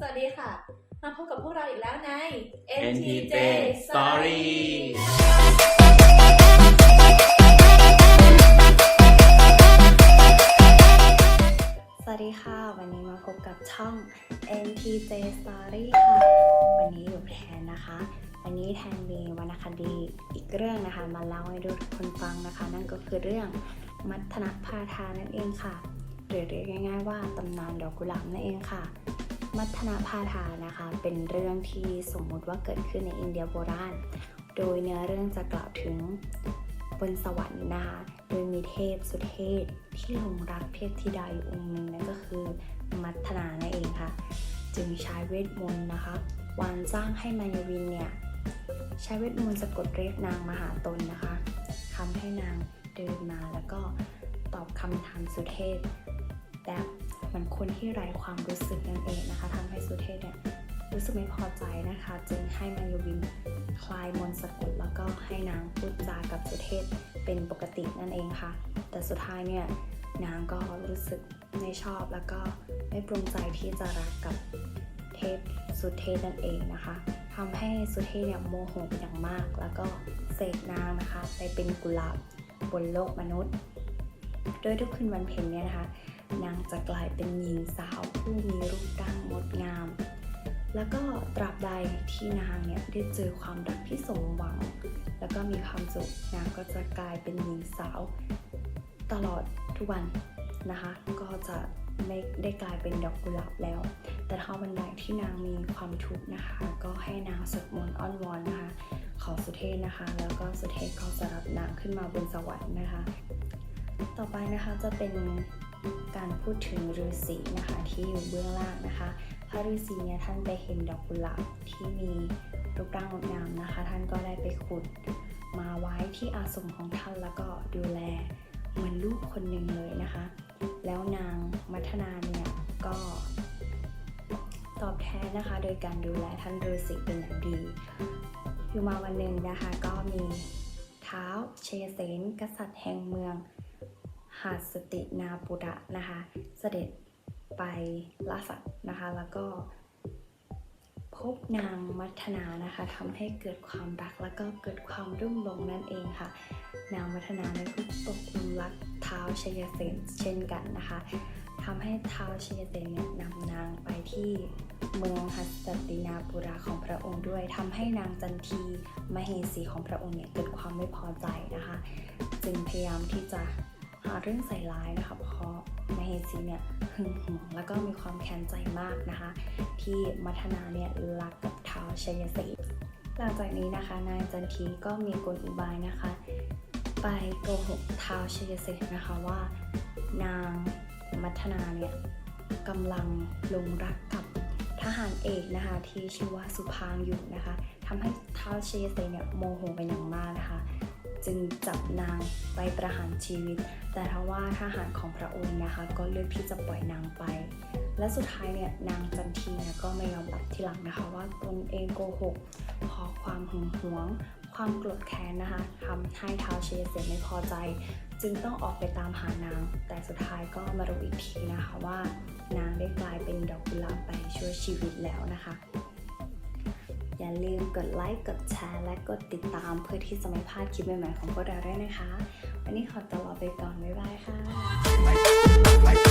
สวัสดีค่ะ มาพบกับพวกเราอีกแล้วใน NTJ Story สวัสดีค่ะ วันนี้มาพบกับช่อง NTJ Story ค่ะ วันนี้อยู่แทนนะคะ วันนี้แทนมีวรรณคดีอีกเรื่องนะคะ มาเล่าให้ทุกคนฟังนะคะ นั่นก็คือเรื่องมัทนะพาทานั่นเองค่ะหรือเรียกง่ายๆว่าตำนานดอกกุหลาบนั่นเองค่ะ มัทนะพาทานะคะ เป็นเรื่องที่สมมุติว่าเกิดขึ้นในอินเดียโบราณ โดยเนื้อเรื่องจะกล่าวถึงบนสวรรค์นะคะโดยมีเทพสุเทพที่หลงรักเทพธิดาอยู่องค์หนึ่งนั่นก็คือมัทนานั่นเองค่ะ จึงใช้เวทมนต์นะคะวานจ้างให้มายวินเนี่ยใช้เวทมนต์สะกดเรียกนางมาหาตนนะคะทำให้นางเดินมาแล้วก็ตอบคำถามสุเทพแบบ มือนคนที่ไร้ความรู้สึกนั่นเองนะคะทำให้สุเทพเนี่ยรู้สึกไม่พอใจนะคะ จึงให้มายวินคลายมนสะกดแล้วก็ให้นางพูดจากับสุเทพเป็นปกตินั่นเองค่ะ แต่สุดท้ายเนี่ยนางก็รู้สึกไม่ชอบแล้วก็ไม่ปรุงใจที่จะรักกับเทพสุเทพนั่นเองนะคะทำให้สุเทพเนี่ยโมโหเป็นอย่างมาก แล้วก็เสกนางนะคะ ไปเป็นกุหลาบบนโลกมนุษย์ โดยทุกคืนวันเพ็ญเนี่ยนะคะ นางจะกลายเป็นหญิงสาวผู้มีรูปร่างงดงาม แล้วก็ตราบใดที่นางเนี่ยได้เจอความรักที่สมหวัง แล้วก็มีความสุขนางก็จะกลายเป็นหญิงสาว ตลอดทุกวันนะคะ ก็จะไม่ได้กลายเป็นดอกกุหลาบแล้ว แต่ถ้าวันใดที่นางมีความทุกข์นะคะ ก็ให้นางสวดมนต์อ้อนวอนนะคะ ขอสุเทพนะคะ แล้วก็สุเทพก็จะรับนางขึ้นมาบนสวรรค์นะคะ ต่อไปนะคะจะเป็น การพูดถึงฤาษีนะคะที่อยู่เบื้องล่างนะคะ พระฤาษีเนี่ยท่านไปเห็นดอกกุหลาบที่มีรูปร่างงดงามนะคะ ท่านก็ได้ไปขุดมาไว้ที่อาสมของท่านแล้วก็ดูแลเหมือนลูกคนหนึ่งเลยนะคะ แล้วนางมัทนาเนี่ยก็ตอบแทนนะคะ โดยการดูแลท่านฤาษีเป็นอย่างดี อยู่มาวันหนึ่งนะคะก็มีเท้าวเชเสนกษัตริย์แห่งเมือง หาดสตินาปุระนะคะ เสด็จไปล่าสัตว์นะคะ แล้วก็พบนางมัทนานะคะทำให้เกิดความรักแล้วก็เกิดความรุ่มหลงนั่นเองค่ะ นางมัทนาเนี่ยก็ตกหลุมรักเท้าชยเสนเช่นกันนะคะทำให้เท้าชยเสนเนี่ยนำนางไปที่เมืองหัสตินาปุระของพระองค์ด้วยทำให้นางจันทีมเหสีของพระองค์เนี่ยเกิดความไม่พอใจนะคะ จึงพยายามที่จะ หาเรื่องใส่ร้ายนะคะ เพราะมเหสีเนี่ยหึงหวงแล้วก็มีความแค้นใจมากนะคะ ที่มัทนาเนี่ยรักกับเท้าวชัยเสนหลังจากนี้นะคะนายจันทีก็มีกลอุบายนะคะ ไปโกหกเท้าวชัยเสนนะคะว่า นางมัทนาเนี่ยกำลังลงรักกับทหารเอกนะคะ ที่ชื่อว่าสุพางอยู่นะคะทำให้เท้าวชัยเสนเนี่ยโมโหเป็นอย่างมากนะคะ จึงจับนางไปประหารชีวิต แต่ทว่าทหารของพระองค์นะคะ ก็เลือกที่จะปล่อยนางไป และสุดท้ายเนี่ยนางจันทีเนี่ยก็ไม่ยอมรับทีหลังนะคะ ว่าตนเองโกหกเพราะความหึงหวง ความโกรธแค้นนะคะทำให้ท้าวเชยเสนไม่พอใจ จึงต้องออกไปตามหานาง แต่สุดท้ายก็มารู้อีกทีนะคะว่านางได้กลายเป็นดอกกุหลาบไปช่วยชีวิตแล้วนะคะ อย่าลืมกดไลค์กดแชร์และกดติดตามเพื่อที่จะไม่พลาดคลิปใหม่ๆของพวกเราด้วยนะคะ วันนี้ขอตัวลาไปก่อน บ๊ายบายค่ะ